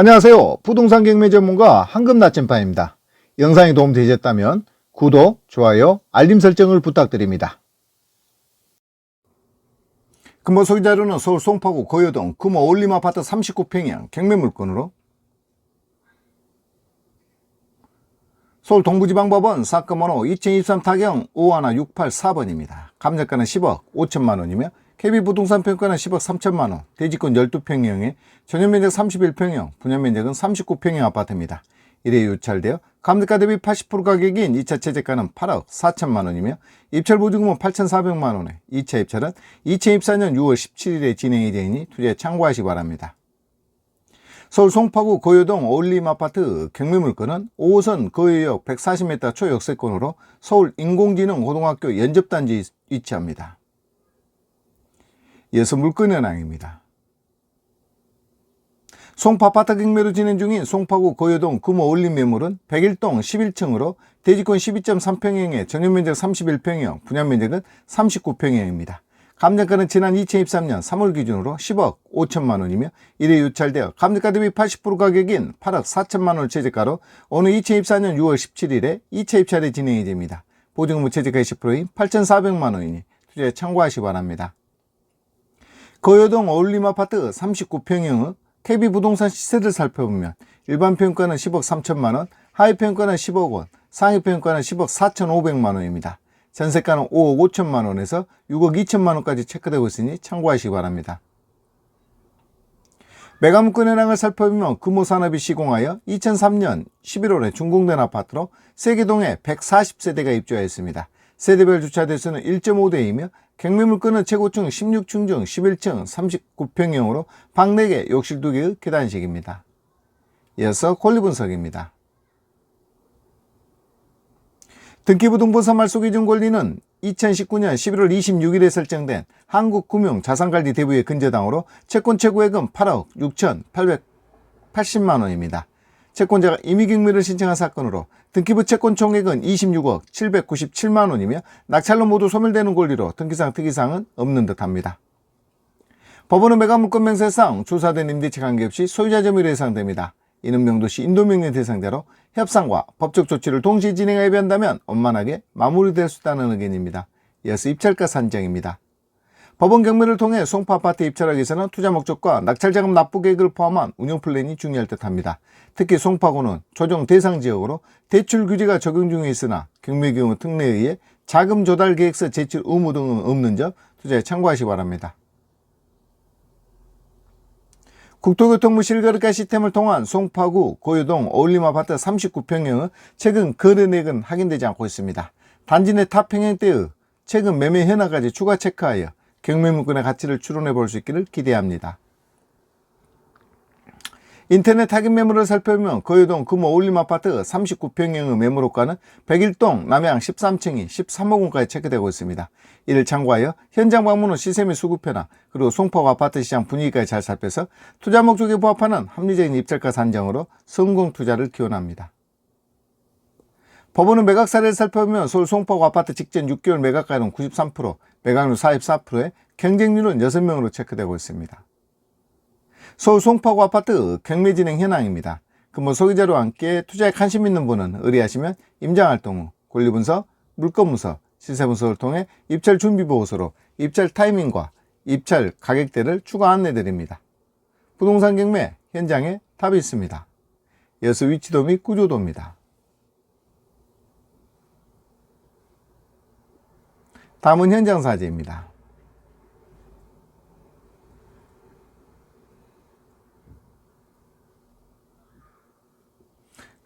안녕하세요. 부동산 경매 전문가 황금 나침반입니다. 영상이 도움되셨다면 구독, 좋아요, 알림 설정을 부탁드립니다. 금호 소유자료는 서울 송파구 고효동 금호 올림 아파트 39평형 경매 물건으로 서울 동부지방법원 사건 번호 2023 타경 51684번입니다. 감정가는 10억 5천만 원이며 KB 부동산 평가는 10억 3천만 원, 대지권 12평형에 전용 면적 31평형, 분양 면적은 39평형 아파트입니다. 1회 유찰되어 감정가 대비 80% 가격인 2차 채제가는 8억 4천만 원이며 입찰 보증금은 8,400만 원에 2차 입찰은 2024년 6월 17일에 진행이 되니 투자에 참고하시 기 바랍니다. 서울 송파구 고효동 올림 아파트 경매 물건은 5호선 거효역 140m 초역세권으로 서울 인공지능 고등학교 연접단지 위치합니다. 물건 현황입니다. 송파 아파트 경매로 진행 중인 송파구 고효동 금호 올림 매물은 101동 11층으로 대지권 12.3평형에 전용면적 31평형, 분양면적은 39평형입니다. 감정가는 지난 2023년 3월 기준으로 10억 5천만 원이며 이래 유찰되어 감정가 대비 80% 가격인 8억 4천만 원 최저가로 오늘 2024년 6월 17일에 2차 입찰이 진행이 됩니다. 보증금 최저가 20%인 8,400만 원이니 투자에 참고하시기 바랍니다. 거여동 어울림 아파트 39평형의 KB 부동산 시세를 살펴보면 일반 평가는 10억 3천만 원, 하위 평가는 10억 원, 상위 평가는 10억 4천5백만 원입니다. 전세가는 5억 5천만 원에서 6억 2천만 원까지 체크되고 있으니 참고하시기 바랍니다. 매각물건 현황을 살펴보면 금호산업이 시공하여 2003년 11월에 준공된 아파트로 세계동에 140세대가 입주하였습니다. 세대별 주차 대수는 1.5대이며 경매물건은 최고층 16층 중 11층 39평형으로 방 4개, 욕실 2개의 계단식입니다. 이어서 권리 분석입니다. 등기부등본 선말소 기준 권리는 2019년 11월 26일에 설정된 한국금융자산관리 대부의 근저당으로 채권 최고액은 8억 6,880만 원입니다. 채권자가 임의경매를 신청한 사건으로 등기부 채권 총액은 26억 797만 원이며 낙찰로 모두 소멸되는 권리로 등기상 특이사항은 없는 듯합니다. 법원은 매각물건 명세상 조사된 임대차 관계없이 소유자 점유로 예상됩니다. 이는 명도시 인도명령 대상자로 협상과 법적 조치를 동시에 진행하여 한다면 원만하게 마무리될 수 있다는 의견입니다. 이어서 입찰가 산정입니다. 법원 경매를 통해 송파 아파트 입찰하기 위해서는 투자 목적과 낙찰자금 납부 계획을 포함한 운영 플랜이 중요할 듯합니다. 특히 송파구는 조정 대상 지역으로 대출 규제가 적용 중에 있으나 경매 경우 특례에 의해 자금 조달 계획서 제출 의무 등은 없는 점 투자에 참고하시기 바랍니다. 국토교통부 실거래가 시스템을 통한 송파구 고유동 어울림 아파트 39평형의 최근 거래액은 확인되지 않고 있습니다. 단지 내 타 평형대의 최근 매매 현황까지 추가 체크하여 경매물건의 가치를 추론해 볼 수 있기를 기대합니다. 인터넷 확인 매물을 살펴보면 거유동 금호 올림 아파트 39평형의 매물호가는 101동 남양 13층이 13억 원까지 체크되고 있습니다. 이를 참고하여 현장 방문 후 시세 및 수급표나 그리고 송파구 아파트 시장 분위기까지 잘 살펴서 투자 목적에 부합하는 합리적인 입찰가 산정으로 성공 투자를 기원합니다. 법원은 매각 사례를 살펴보면 서울 송파구 아파트 직전 6개월 매각가율은 93%, 매각률 44%에 경쟁률은 6명으로 체크되고 있습니다. 서울 송파구 아파트 경매 진행 현황입니다. 근무 소유자와 함께 투자에 관심 있는 분은 의뢰하시면 임장활동 후 권리분석, 물건분석, 시세분석을 통해 입찰 준비보고서로 입찰 타이밍과 입찰 가격대를 추가 안내드립니다. 부동산 경매 현장에 답이 있습니다. 이어서 위치도 및 구조도입니다. 다음은 현장 사진입니다.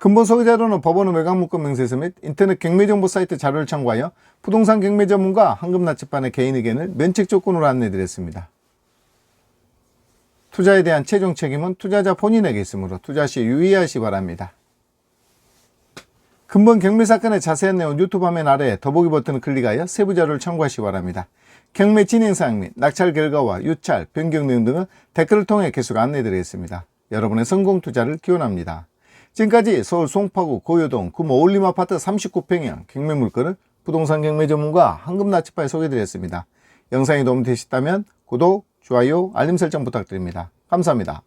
근본 소개 자료는 법원의 매각물건 명세서 및 인터넷 경매정보 사이트 자료를 참고하여 부동산 경매 전문가 황금나치반의 개인 의견을 면책 조건으로 안내드렸습니다. 투자에 대한 최종 책임은 투자자 본인에게 있으므로 투자 시 유의하시 기 바랍니다. 근본 경매 사건의 자세한 내용 유튜브 화면 아래 더보기 버튼을 클릭하여 세부 자료를 참고하시기 바랍니다. 경매 진행 사항 및 낙찰 결과와 유찰, 변경 내용 등은 댓글을 통해 계속 안내드리겠습니다. 여러분의 성공 투자를 기원합니다. 지금까지 서울 송파구 고효동 금호 올림 아파트 39평형 경매 물건을 부동산 경매 전문가 황금나치파에 소개드렸습니다. 영상이 도움되셨다면 구독, 좋아요, 알림 설정 부탁드립니다. 감사합니다.